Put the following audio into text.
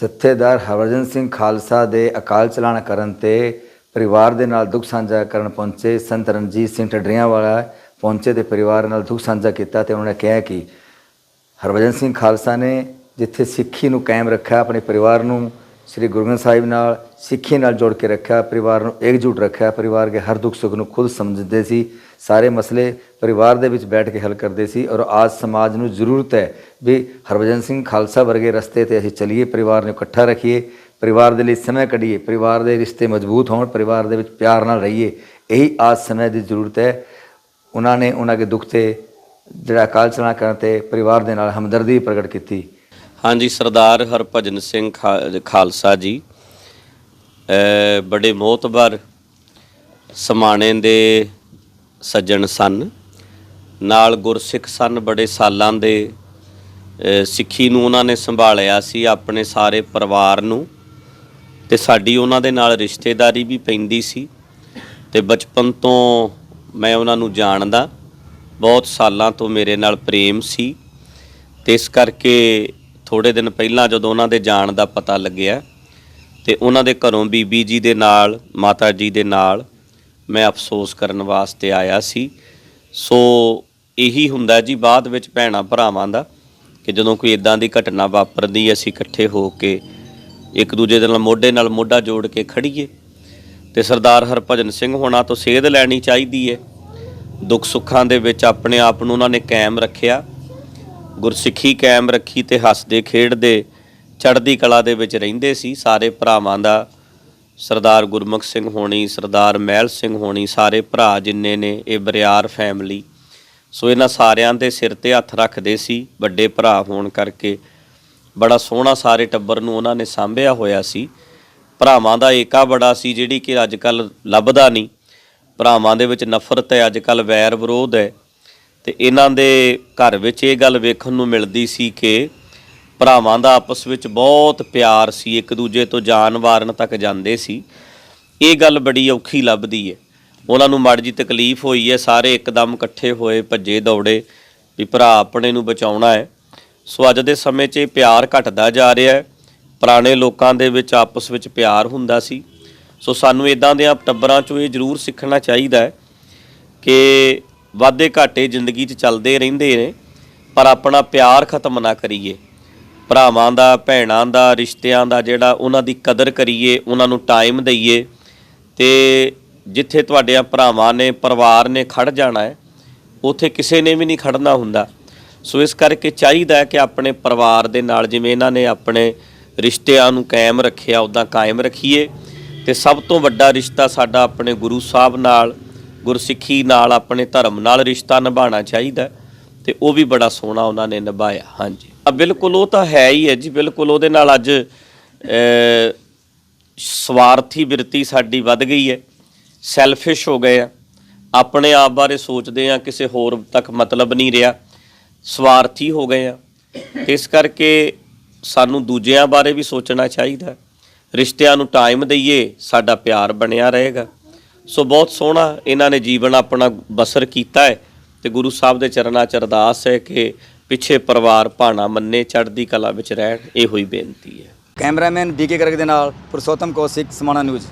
ਜਥੇਦਾਰ ਹਰਭਜਨ ਸਿੰਘ ਖਾਲਸਾ ਦੇ ਅਕਾਲ ਚਲਾਣਾ ਕਰਨ ਤੇ ਪਰਿਵਾਰ ਦੇ ਨਾਲ ਦੁੱਖ ਸਾਂਝਾ ਕਰਨ ਪਹੁੰਚੇ ਸੰਤ ਰਣਜੀਤ ਸਿੰਘ ਢੱਡਰੀਆਂ ਵਾਲਾ ਪਹੁੰਚੇ ਤੇ ਪਰਿਵਾਰ ਨਾਲ ਦੁੱਖ ਸਾਂਝਾ ਕੀਤਾ ਤੇ ਉਹਨਾਂ ਨੇ ਕਿਹਾ ਕਿ ਹਰਭਜਨ ਸਿੰਘ ਖਾਲਸਾ ਨੇ ਜਿੱਥੇ ਸਿੱਖੀ ਨੂੰ ਕਾਇਮ ਰੱਖਿਆ, ਆਪਣੇ ਪਰਿਵਾਰ ਨੂੰ ਸ੍ਰੀ ਗੁਰੂ ਗ੍ਰੰਥ ਸਾਹਿਬ ਨਾਲ ਸਿੱਖੀ ਨਾਲ ਜੋੜ ਕੇ ਰੱਖਿਆ, ਪਰਿਵਾਰ ਨੂੰ ਇਕਜੁੱਟ ਰੱਖਿਆ, ਪਰਿਵਾਰ ਦੇ ਹਰ ਦੁੱਖ ਸੁੱਖ ਨੂੰ ਖੁਦ ਸਮਝਦੇ ਸੀ। ਸਾਰੇ ਮਸਲੇ ਪਰਿਵਾਰ ਦੇ ਵਿੱਚ ਬੈਠ ਕੇ ਹੱਲ ਕਰਦੇ ਸੀ ਔਰ ਆਜ ਸਮਾਜ ਨੂੰ ਜ਼ਰੂਰਤ ਹੈ ਵੀ ਹਰਭਜਨ ਸਿੰਘ ਖਾਲਸਾ ਵਰਗੇ ਰਸਤੇ ਤੇ ਅਸੀਂ ਚੱਲੀਏ, ਪਰਿਵਾਰ ਨੂੰ ਇਕੱਠਾ ਰੱਖੀਏ, ਪਰਿਵਾਰ ਦੇ ਲਈ ਸਮਾਂ ਕੱਢੀਏ, ਪਰਿਵਾਰ ਦੇ ਰਿਸ਼ਤੇ ਮਜ਼ਬੂਤ ਹੋਣ, ਪਰਿਵਾਰ ਦੇ ਵਿੱਚ ਪਿਆਰ ਨਾਲ ਰਹੀਏ, ਇਹੀ ਆਜ ਸਮੇਂ ਦੀ ਜ਼ਰੂਰਤ ਹੈ। ਉਹਨਾਂ ਨੇ ਉਹਨਾਂ ਦੇ ਦੁੱਖ ਤੇ ਜਿਹੜਾ ਅਕਾਲ ਚਲਾਣਾ ਕਰਨ ਤੇ ਪਰਿਵਾਰ ਦੇ ਨਾਲ ਹਮਦਰਦੀ ਪ੍ਰਗਟ ਕੀਤੀ। ਹਾਂਜੀ ਸਰਦਾਰ ਹਰਭਜਨ ਸਿੰਘ ਖਾ- ਖਾਲਸਾ ਜੀ ਅ, ਬੜੇ ਮੋਤਬਰ ਸਮਾਣੇ ਦੇ ਸੱਜਣ ਸਨ। ਨਾਲ ਗੁਰਸਿੱਖ ਸਨ ਬੜੇ ਸਾਲਾਂ ਦੇ ਸਿੱਖੀ ਨੂੰ ਉਹਨਾਂ ਨੇ ਸੰਭਾਲਿਆ ਸੀ ਆਪਣੇ ਸਾਰੇ ਪਰਿਵਾਰ ਨੂੰ। ਤੇ ਸਾਡੀ ਉਹਨਾਂ ਦੇ ਨਾਲ ਰਿਸ਼ਤੇਦਾਰੀ ਵੀ ਪੈਂਦੀ ਸੀ। ਤੇ ਬਚਪਨ ਤੋਂ ਮੈਂ ਉਹਨਾਂ ਨੂੰ ਜਾਣਦਾ। ਬਹੁਤ ਸਾਲਾਂ ਤੋਂ ਮੇਰੇ ਨਾਲ ਪ੍ਰੇਮ ਸੀ। ਤੇ ਇਸ ਕਰਕੇ ਥੋੜੇ ਦਿਨ ਪਹਿਲਾਂ ਜਦੋਂ ਉਹਨਾਂ ਦੇ ਜਾਣ ਦਾ ਪਤਾ ਲੱਗਿਆ ਤੇ ਉਹਨਾਂ ਦੇ ਘਰੋਂ ਬੀਬੀ ਜੀ ਦੇ ਨਾਲ, ਮਾਤਾ ਜੀ ਦੇ ਨਾਲ ਮੈਂ ਅਫਸੋਸ ਕਰਨ ਵਾਸਤੇ ਆਇਆ ਸੀ। ਸੋ ਇਹੀ ਹੁੰਦਾ ਜੀ ਬਾਅਦ ਵਿੱਚ ਭੈਣਾ ਭਰਾਵਾਂ ਦਾ ਕਿ ਜਦੋਂ ਕੋਈ ਇਦਾਂ ਦੀ ਘਟਨਾ ਵਾਪਰਦੀ ਅਸੀਂ ਇਕੱਠੇ ਹੋ ਕੇ ਇੱਕ ਦੂਜੇ ਦੇ ਨਾਲ ਮੋਢੇ ਨਾਲ ਮੋਢਾ ਜੋੜ ਕੇ ਖੜੀਏ ਤੇ ਸਰਦਾਰ ਹਰਭਜਨ ਸਿੰਘ ਹੋਣਾ ਤੋਂ ਸੇਧ ਲੈਣੀ ਚਾਹੀਦੀ ਹੈ। ਦੁੱਖ ਸੁੱਖਾਂ ਦੇ ਵਿੱਚ ਆਪਣੇ ਆਪ ਨੂੰ ਉਹਨਾਂ ਨੇ ਕਾਇਮ ਰੱਖਿਆ। ਗੁਰਸਿੱਖੀ ਕਾਇਮ ਰੱਖੀ ਤੇ ਹੱਸਦੇ, ਖੇਡਦੇ, ਚੜ੍ਹਦੀ ਕਲਾ ਦੇ ਵਿੱਚ ਰਹਿੰਦੇ ਸੀ। ਸਾਰੇ ਭਰਾਵਾਂ ਦਾ ਸਰਦਾਰ ਗੁਰਮੁਖ ਸਿੰਘ ਹੋਣੀ, ਸਰਦਾਰ ਮਹਿਲ ਸਿੰਘ ਹੋਣੀ, ਸਾਰੇ ਭਰਾ ਜਿੰਨੇ ਨੇ, ਇਹ ਬਰਿਆਰ ਫੈਮਿਲੀ ਸੋ ਇਹਨਾਂ ਸਾਰਿਆਂ ਦੇ ਸਿਰ ਤੇ ਹੱਥ ਰੱਖਦੇ ਸੀ। ਵੱਡੇ ਭਰਾ ਹੋਣ ਕਰਕੇ ਬੜਾ ਸੋਹਣਾ ਸਾਰੇ ਟੱਬਰ ਨੂੰ ਉਹਨਾਂ ਨੇ ਸਾਂਭਿਆ ਹੋਇਆ ਸੀ। ਭਰਾਵਾਂ ਦਾ ਏਕਾ ਬੜਾ ਸੀ, ਜਿਹੜੀ ਕਿ ਅੱਜ ਕੱਲ ਲੱਭਦਾ ਨਹੀਂ। ਭਰਾਵਾਂ ਦੇ ਵਿੱਚ ਨਫ਼ਰਤ ਹੈ, ਅੱਜ ਕੱਲ ਵੈਰ ਵਿਰੋਧ ਹੈ। ਤੇ ਇਹਨਾਂ ਦੇ ਘਰ ਵਿੱਚ ਇਹ ਗੱਲ ਵੇਖਣ ਨੂੰ ਮਿਲਦੀ ਸੀ ਕਿ ਭਰਾਵਾਂ ਦਾ ਆਪਸ ਵਿੱਚ ਬਹੁਤ ਪਿਆਰ ਸੀ, ਇੱਕ ਦੂਜੇ ਤੋਂ ਜਾਨ ਵਾਰਨ ਤੱਕ ਜਾਂਦੇ ਸੀ। ਇਹ ਗੱਲ ਬੜੀ ਔਖੀ ਲੱਭਦੀ ਹੈ ਉਹਨਾਂ ਨੂੰ ਮਾੜੀ ਜੀ ਤਕਲੀਫ ਹੋਈ ਹੈ ਸਾਰੇ ਇੱਕਦਮ ਇਕੱਠੇ ਹੋਏ, ਭੱਜੇ ਦੌੜੇ ਵੀ ਭਰਾ ਆਪਣੇ ਨੂੰ ਬਚਾਉਣਾ ਹੈ ਸੋ ਅੱਜ ਦੇ ਸਮੇਂ 'ਚ ਇਹ ਪਿਆਰ ਘਟਦਾ ਜਾ ਰਿਹਾ ਹੈ ਪੁਰਾਣੇ ਲੋਕਾਂ ਦੇ ਵਿੱਚ ਆਪਸ ਵਿੱਚ ਪਿਆਰ ਹੁੰਦਾ ਸੀ। ਸੋ ਸਾਨੂੰ ਇਦਾਂ ਦੇ ਟੱਬਰਾਂ 'ਚੋਂ ਇਹ ਜ਼ਰੂਰ ਸਿੱਖਣਾ ਚਾਹੀਦਾ ਹੈ ਕਿ ਵਾਧੇ ਘਾਟੇ ਜ਼ਿੰਦਗੀ 'ਚ ਚੱਲਦੇ ਰਹਿੰਦੇ ਨੇ, ਪਰ ਆਪਣਾ ਪਿਆਰ ਖਤਮ ਨਾ ਕਰੀਏ। ਭਰਾਵਾਂ ਦਾ, ਭੈਣਾਂ ਦਾ, ਰਿਸ਼ਤਿਆਂ ਦਾ ਜਿਹੜਾ ਉਹਨਾਂ ਦੀ ਕਦਰ ਕਰੀਏ, ਉਹਨਾਂ ਨੂੰ ਟਾਈਮ ਦਈਏ, ਤੇ ਜਿੱਥੇ ਤੁਹਾਡਿਆਂ ਭਰਾਵਾਂ ਨੇ, ਪਰਿਵਾਰ ਨੇ ਖੜ ਜਾਣਾ ਹੈ, ਉਥੇ ਕਿਸੇ ਨੇ ਵੀ ਨਹੀਂ ਖੜਨਾ ਹੁੰਦਾ। ਸੋ ਇਸ ਕਰਕੇ ਚਾਹੀਦਾ ਹੈ ਕਿ ਆਪਣੇ ਪਰਿਵਾਰ ਦੇ ਨਾਲ ਜਿਵੇਂ ਇਹਨਾਂ ਨੇ ਆਪਣੇ ਰਿਸ਼ਤਿਆਂ ਨੂੰ ਕਾਇਮ ਰੱਖਿਆ, ਉਦਾਂ ਕਾਇਮ ਰੱਖੀਏ, ਤੇ ਸਭ ਤੋਂ ਵੱਡਾ ਰਿਸ਼ਤਾ ਸਾਡਾ ਆਪਣੇ ਗੁਰੂ ਸਾਹਿਬ ਨਾਲ ਗੁਰਸਿੱਖੀ ਨਾਲ ਆਪਣੇ ਧਰਮ ਨਾਲ ਰਿਸ਼ਤਾ ਨਿਭਾਉਣਾ ਚਾਹੀਦਾ ਹੈ ਤੇ ਉਹ ਵੀ ਬੜਾ ਸੋਹਣਾ ਉਹਨਾਂ ਨੇ ਨਿਭਾਇਆ, ਹਾਂਜੀ। ਆ ਬਿਲਕੁਲ ਉਹ ਤਾਂ ਹੈ ਹੀ ਹੈ ਜੀ, ਬਿਲਕੁਲ ਉਹਦੇ ਨਾਲ ਅੱਜ ਸਵਾਰਥੀ ਬਿਰਤੀ ਸਾਡੀ ਵੱਧ ਗਈ ਹੈ ਸੈਲਫਿਸ਼ ਹੋ ਗਏ ਆ, ਆਪਣੇ ਆਪ ਬਾਰੇ ਸੋਚਦੇ ਆ, ਕਿਸੇ ਹੋਰ ਤੱਕ ਮਤਲਬ ਨਹੀਂ ਰਿਹਾ, ਸਵਾਰਥੀ ਹੋ ਗਏ ਆ। ਇਸ ਕਰਕੇ ਸਾਨੂੰ ਦੂਜਿਆਂ ਬਾਰੇ ਵੀ ਸੋਚਣਾ ਚਾਹੀਦਾ ਰਿਸ਼ਤਿਆਂ ਨੂੰ ਟਾਈਮ ਦਈਏ, ਸਾਡਾ ਪਿਆਰ ਬਣਿਆ ਰਹੇਗਾ। ਸੋ ਬਹੁਤ ਸੋਹਣਾ ਇਹਨਾਂ ਨੇ ਜੀਵਨ ਆਪਣਾ ਬਸਰ ਕੀਤਾ ਹੈ ਤੇ ਗੁਰੂ ਸਾਹਿਬ ਦੇ ਚਰਨਾਂ ਚ ਅਰਦਾਸ ਹੈ ਕਿ ਪਿੱਛੇ ਪਰਿਵਾਰ ਭਾਣਾ ਮੰਨੇ, ਚੜ੍ਹਦੀ ਕਲਾ ਵਿੱਚ ਰਹਿਣ, ਇਹੋ ਹੀ ਬੇਨਤੀ ਹੈ। ਕੈਮਰਾਮੈਨ ਬੀਕੇ ਕਰਕ ਦੇ ਨਾਲ ਪੁਰਸ਼ੋਤਮ ਕੌਸ਼ਿਕ ਸਮਾਣਾ ਨਿਊਜ਼।